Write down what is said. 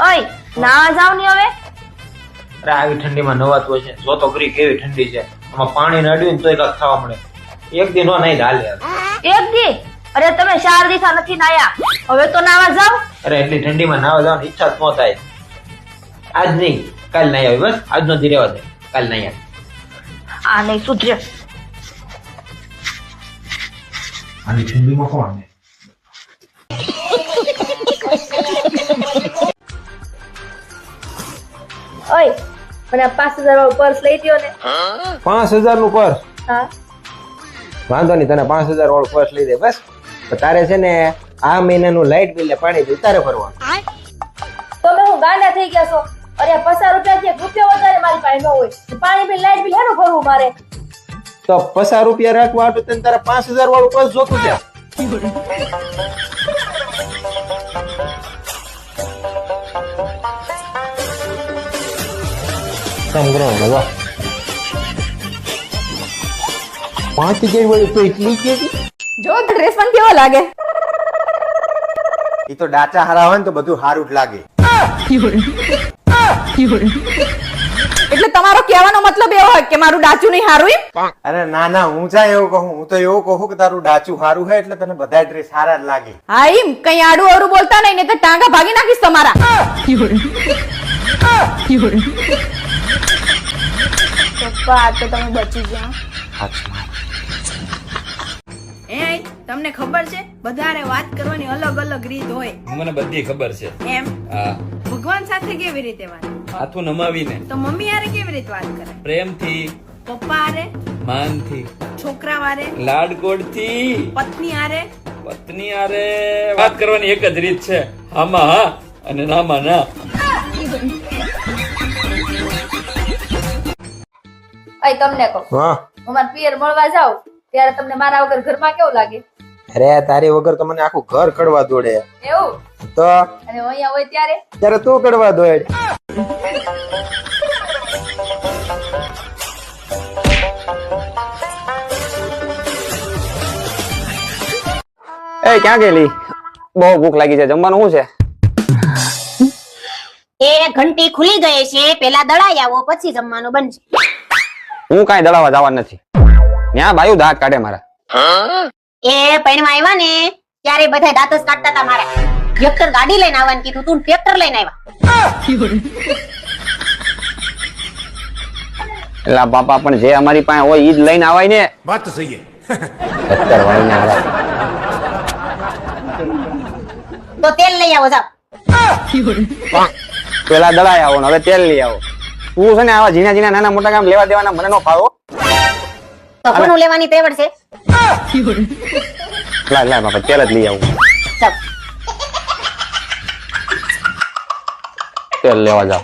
ઓય નાવા જાવ ને હવે? અરે આવી ઠંડીમાં નવાતું છે. જો તો કરી કેવી ઠંડી છે. આમાં પાણી નડ્યું ને તોય કાંઈક ખાવા મળે. એક દી નો નહીં હાલે એક દી? અરે તમે ચાર દિવસા નથી નાયા. હવે તો નાવા જાવ? અરે એટલી ઠંડીમાં નાવા જવાની ઈચ્છા જ ન થાય. આજ નહીં કાલ નહીં આવી બસ. આજનો દી રહેવા દે. કાલ નહીં આવે આ નહીં સુધરે. આની ઠંડીમાં કોણ ઓય મને પાંચ હજાર વાળું પર્સ લઈ દો ને. પાંચ હજારનું પર્સ? હા. વાંધો નહીં તને પાંચ હજાર વાળું પર્સ લઈ દે બસ. તારે છે ને આ મહિનાનું લાઇટ બિલ ને પાણી બિલ તારે ભરવાનું. તમે હું ગાંડા થઈ ગયા છો? અરે પચાસ રૂપિયા થી રૂપિયા વધારે મારી પાસે ન હોય. પાણી બિલ લાઈટ બિલ હેનું ભરવું મારે? તો પચાસ રૂપિયા રાખવા તો તને તારે પાંચ હજાર વાળું પર્સ જોતું છે. કામ કરવાનું વાહ. પાંચ ટિકિટ વળી તો એટલી કેવી? જો ડ્રેસ પણ કેવો લાગે? એ તો ડાચા હારા હોય ને તો બધું હારું જ લાગે. એટલે તમારો કહેવાનો મતલબ એવો હોય કે મારું ડાચું નહીં હારું એમ? અરે ના ના હું ચા એવું કહું હું તો એવું કહું કે તારું ડાચું સારું હોય એટલે તને બધા ડ્રેસ સારા જ લાગે. હા એમ. કઈ આડું અવરું બોલતા નહીં ને તો ટાંગા ભાગી નાખીશ તમારા. પપ્પા આ તો તમે બચી ગયા. એ તમને ખબર છે? બધારે વાત કરવાની અલગ અલગ રીત હોય. મને બધી ખબર છે. એમ? હા. ભગવાન સાથે કેવી રીતે વાત હાથો નમાવીને. તો મમ્મી હારે કેવી રીતે વાત કરે? પ્રેમથી. પપ્પા હારે? માનથી. છોકરા હારે? લાડકોડથી. પત્ની હારે? પત્ની આરે વાત કરવાની એક જ રીત છે. આમાં હા અને નામાં ના. અય તમને કહું. હા. હું મારા પિયર મળવા જાઉં ત્યારે તમને મારા વગર ઘરમાં કેવું લાગે? અરે તારી વગર તો મને આખું ઘર કડવા દોડે. એવું? તો? અને હું અહીંયા હોય ત્યારે? ત્યારે તું કડવા દોડ. એ ક્યાં ગયેલી? બહુ ભૂખ લાગી છે જમવાનું શું છે? એ ઘંટી ખુલી ગઈ છે પેલા દળાઈ આવો પછી જમવાનું બનશે. હું કાંઈ દળાવા જવાનું નથી. ત્યાં બાયું દાંત કાઢે મારા. એ પૈણવા આવ્યા ને ત્યારે બધા દાંત જ કાઢતા હતા મારા. ટ્રેક્ટર ગાડી લઈને આવવાનું કીધું તું ટ્રેક્ટર લઈને આવ્યા એટલે બાપા પણ જે અમારી પાસે હોય ઈ જ લઈને આવાય ને. વાત તો સહી સત્તર વાળીને હારા. તો તેલ લઈ આવો જાવ પેલા દળાઈ આવો ને હવે તેલ લઈ આવો. તું છે ને આવા ઝીણા ઝીણા નાના મોટા કામ લેવા દેવાના મને નો ફાવો કોનું લેવાની તેવડ છે? લાય લાય બાપા તેલ જ લઈ આવું. તેલ લેવા જાવ